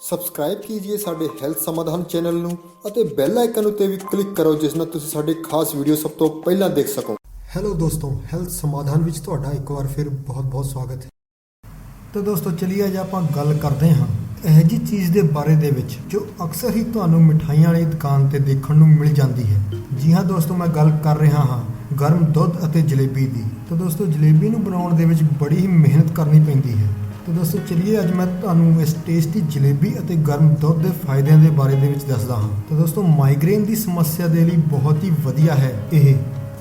Subscribe ਕੀਜੀਏ ਸਾਡੇ health ਸਮਾਧਾਨ channel ਨੂੰ ਅਤੇ ਬੈਲ ਆਈਕਨ ਉੱਤੇ ਵੀ ਕਲਿੱਕ ਕਰੋ, ਜਿਸ ਨਾਲ ਤੁਸੀਂ ਸਾਡੇ ਖਾਸ ਵੀਡੀਓ ਸਭ ਤੋਂ ਪਹਿਲਾਂ ਦੇਖ ਸਕੋ। ਹੈਲੋ ਦੋਸਤੋ ਹੈਲਥ ਸਮਾਧਾਨ ਵਿੱਚ ਤੁਹਾਡਾ ਇੱਕ ਵਾਰ ਫਿਰ ਬਹੁਤ-ਬਹੁਤ ਸਵਾਗਤ ਹੈ। ਤਾਂ ਦੋਸਤੋ, ਚਲਿਏ ਅੱਜ ਆਪਾਂ ਗੱਲ ਕਰਦੇ ਹਾਂ ਇਹ ਜੀ ਚੀਜ਼ ਦੇ ਬਾਰੇ ਦੇ ਵਿੱਚ, ਜੋ ਅਕਸਰ ਹੀ ਤੁਹਾਨੂੰ ਮਿਠਾਈਆਂ ਵਾਲੀ ਦੁਕਾਨ ਤੇ ਦੇਖਣ ਨੂੰ ਮਿਲ ਜਾਂਦੀ ਹੈ। ਜੀ ਹਾਂ ਦੋਸਤੋ, ਮੈਂ ਗੱਲ ਕਰ ਰਿਹਾ ਹਾਂ ਗਰਮ ਦੁੱਧ ਅਤੇ ਜਲੇਬੀ ਦੀ। ਤਾਂ ਦੋਸਤੋ, ਜਲੇਬੀ ਨੂੰ ਬਣਾਉਣ ਦੇ ਵਿੱਚ ਬੜੀ ਹੀ ਮਿਹਨਤ ਕਰਨੀ ਪੈਂਦੀ ਹੈ। ਤਾਂ ਦੋਸਤੋ ਚਲਿਏ ਅੱਜ ਮੈਂ ਤੁਹਾਨੂੰ ਇਸ ਟੇਸਟੀ ਜਲੇਬੀ ਅਤੇ ਗਰਮ ਦੁੱਧ ਦੇ ਫਾਇਦਿਆਂ ਦੇ ਬਾਰੇ ਦੇ ਵਿੱਚ ਦੱਸਦਾ ਹਾਂ। ਤਾਂ ਦੋਸਤੋ ਮਾਈਗ੍ਰੇਨ ਦੀ ਸਮੱਸਿਆ ਦੇ ਲਈ ਬਹੁਤ ਹੀ ਵਧੀਆ ਹੈ ਇਹ।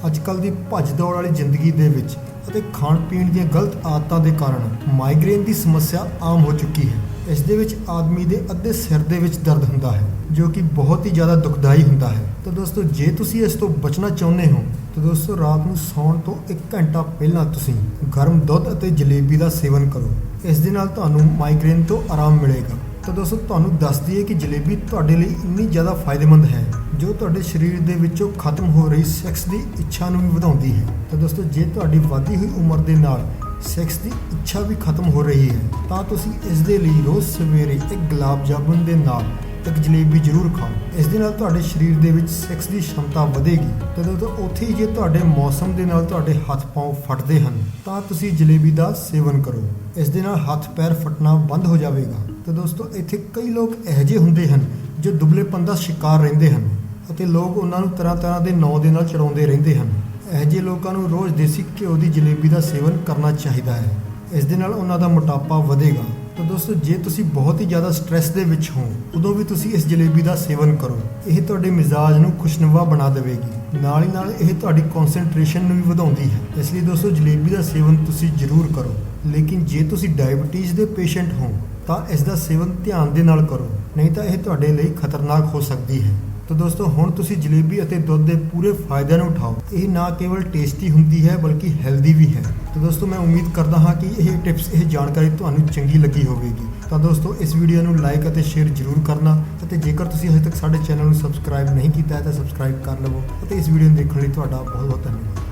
ਅੱਜ ਕੱਲ ਦੀ ਭੱਜ ਦੌੜ ਵਾਲੀ ਜ਼ਿੰਦਗੀ ਦੇ ਵਿੱਚ ਅਤੇ ਖਾਣ ਪੀਣ ਦੀਆਂ ਗਲਤ ਆਦਤਾਂ ਦੇ ਕਾਰਨ ਮਾਈਗ੍ਰੇਨ ਦੀ ਸਮੱਸਿਆ ਆਮ ਹੋ ਚੁੱਕੀ ਹੈ। ਇਸ ਦੇ ਵਿੱਚ ਆਦਮੀ ਦੇ ਅੱਧੇ ਸਿਰ ਦੇ ਵਿੱਚ ਦਰਦ ਹੁੰਦਾ ਹੈ, ਜੋ ਕਿ ਬਹੁਤ ਹੀ ਜ਼ਿਆਦਾ ਦੁਖਦਾਈ ਹੁੰਦਾ ਹੈ। ਤਾਂ ਦੋਸਤੋ ਜੇ ਤੁਸੀਂ ਇਸ ਤੋਂ ਬਚਣਾ ਚਾਹੁੰਦੇ ਹੋ ਤਾਂ ਦੋਸਤੋ, ਰਾਤ ਨੂੰ ਸੌਣ ਤੋਂ 1 ਘੰਟਾ ਪਹਿਲਾਂ ਤੁਸੀਂ ਗਰਮ ਦੁੱਧ ਅਤੇ ਜਲੇਬੀ ਦਾ ਸੇਵਨ ਕਰੋ। ਇਸ ਦੇ ਨਾਲ ਤੁਹਾਨੂੰ ਮਾਈਗ੍ਰੇਨ ਤੋਂ ਆਰਾਮ ਮਿਲੇਗਾ। ਤਾਂ ਦੋਸਤੋ, ਤੁਹਾਨੂੰ ਦੱਸ ਦਈਏ ਕਿ ਜਲੇਬੀ ਤੁਹਾਡੇ ਲਈ ਇੰਨੀ ਜ਼ਿਆਦਾ ਫਾਇਦੇਮੰਦ ਹੈ, ਜੋ ਤੁਹਾਡੇ ਸਰੀਰ ਦੇ ਵਿੱਚੋਂ ਖਤਮ ਹੋ ਰਹੀ ਸੈਕਸ ਦੀ ਇੱਛਾ ਨੂੰ ਵੀ ਵਧਾਉਂਦੀ ਹੈ। ਤਾਂ ਦੋਸਤੋ, ਜੇ ਤੁਹਾਡੀ ਵਧੀ ਹੋਈ ਉਮਰ ਦੇ ਨਾਲ ਸੈਕਸ ਦੀ ਇੱਛਾ ਵੀ ਖਤਮ ਹੋ ਰਹੀ ਹੈ, ਤਾਂ ਤੁਸੀਂ ਇਸ ਦੇ ਲਈ ਰੋਜ਼ ਸਵੇਰੇ ਇੱਕ ਗੁਲਾਬ ਜਾਮੁਨ ਦੇ ਨਾਲ ਇੱਕ ਜਲੇਬੀ ਜ਼ਰੂਰ ਖਾਓ। ਇਸ ਦੇ ਨਾਲ ਤੁਹਾਡੇ ਸਰੀਰ ਦੇ ਵਿੱਚ ਸੈਕਸ ਦੀ ਸ਼ਮਤਾ ਵਧੇਗੀ। ਤੇ ਦੋਸਤੋ ਉੱਥੇ ਹੀ ਜੇ ਤੁਹਾਡੇ ਮੌਸਮ ਦੇ ਨਾਲ ਤੁਹਾਡੇ ਹੱਥ ਪਾਉ ਫਟਦੇ ਹਨ, ਤਾਂ ਤੁਸੀਂ ਜਲੇਬੀ ਦਾ ਸੇਵਨ ਕਰੋ। ਇਸ ਦੇ ਨਾਲ ਹੱਥ ਪੈਰ ਫਟਣਾ ਬੰਦ ਹੋ ਜਾਵੇਗਾ। ਤੇ ਦੋਸਤੋ, ਇੱਥੇ ਕਈ ਲੋਕ ਇਹੋ ਜਿਹੇ ਹੁੰਦੇ ਹਨ ਜੋ ਦੁਬਲੇਪਨ ਦਾ ਸ਼ਿਕਾਰ ਰਹਿੰਦੇ ਹਨ ਅਤੇ ਲੋਕ ਉਹਨਾਂ ਨੂੰ ਤਰ੍ਹਾਂ ਤਰ੍ਹਾਂ ਦੇ ਨਾਂ ਦੇ ਨਾਲ ਚੜਾਉਂਦੇ ਰਹਿੰਦੇ ਹਨ। ਇਹੋ ਜਿਹੇ ਲੋਕਾਂ ਨੂੰ ਰੋਜ਼ ਦੇਸੀ ਘਿਓ ਦੀ ਜਲੇਬੀ ਦਾ ਸੇਵਨ ਕਰਨਾ ਚਾਹੀਦਾ ਹੈ। ਇਸ ਦੇ ਨਾਲ ਉਹਨਾਂ ਦਾ ਮੋਟਾਪਾ ਵਧੇਗਾ। ਤਾਂ ਦੋਸਤੋ, ਜੇ ਤੁਸੀਂ ਬਹੁਤ ਹੀ ਜ਼ਿਆਦਾ ਸਟ੍ਰੈਸ ਦੇ ਵਿੱਚ ਹੋ, ਉਦੋਂ ਵੀ ਤੁਸੀਂ ਇਸ ਜਲੇਬੀ ਦਾ ਸੇਵਨ ਕਰੋ। ਇਹ ਤੁਹਾਡੇ ਮਿਜ਼ਾਜ ਨੂੰ ਖੁਸ਼ਨਵਾ ਬਣਾ ਦੇਵੇਗੀ। ਨਾਲ ਹੀ ਨਾਲ ਇਹ ਤੁਹਾਡੀ ਕਨਸੈਂਟ੍ਰੇਸ਼ਨ ਨੂੰ ਵੀ ਵਧਾਉਂਦੀ ਹੈ। ਇਸ ਲਈ ਦੋਸਤੋ, ਜਲੇਬੀ ਦਾ ਸੇਵਨ ਤੁਸੀਂ ਜ਼ਰੂਰ ਕਰੋ। ਲੇਕਿਨ ਜੇ ਤੁਸੀਂ ਡਾਇਬੀਟੀਜ਼ ਦੇ ਪੇਸ਼ੈਂਟ ਹੋ, ਤਾਂ ਇਸ ਦਾ ਸੇਵਨ ਧਿਆਨ ਦੇ ਨਾਲ ਕਰੋ। ਨਹੀਂ ਤਾਂ ਇਹ ਤੁਹਾਡੇ ਲਈ ਖਤਰਨਾਕ ਹੋ ਸਕਦੀ ਹੈ। ਤਾਂ ਦੋਸਤੋ, ਹੁਣ ਤੁਸੀਂ ਜਲੇਬੀ ਅਤੇ ਦੁੱਧ ਦੇ ਪੂਰੇ ਫਾਇਦਿਆਂ ਨੂੰ ਉਠਾਓ। ਇਹ ਨਾ ਕੇਵਲ ਟੇਸਟੀ ਹੁੰਦੀ ਹੈ, ਬਲਕਿ ਹੈਲਦੀ ਵੀ ਹੈ। ਤਾਂ ਦੋਸਤੋ, ਮੈਂ ਉਮੀਦ ਕਰਦਾ ਹਾਂ ਕਿ ਇਹ ਟਿਪਸ, ਇਹ ਜਾਣਕਾਰੀ ਤੁਹਾਨੂੰ ਚੰਗੀ ਲੱਗੀ ਹੋਵੇਗੀ। ਤਾਂ ਦੋਸਤੋ, ਇਸ ਵੀਡੀਓ ਨੂੰ ਲਾਈਕ ਅਤੇ ਸ਼ੇਅਰ ਜ਼ਰੂਰ ਕਰਨਾ ਅਤੇ ਜੇਕਰ ਤੁਸੀਂ ਹਜੇ ਤੱਕ ਸਾਡੇ ਚੈਨਲ ਨੂੰ ਸਬਸਕ੍ਰਾਈਬ ਨਹੀਂ ਕੀਤਾ ਹੈ, ਤਾਂ ਸਬਸਕ੍ਰਾਈਬ ਕਰ ਲਵੋ ਅਤੇ ਇਸ ਵੀਡੀਓ ਨੂੰ ਦੇਖਣ ਲਈ ਤੁਹਾਡਾ ਬਹੁਤ ਬਹੁਤ ਧੰਨਵਾਦ।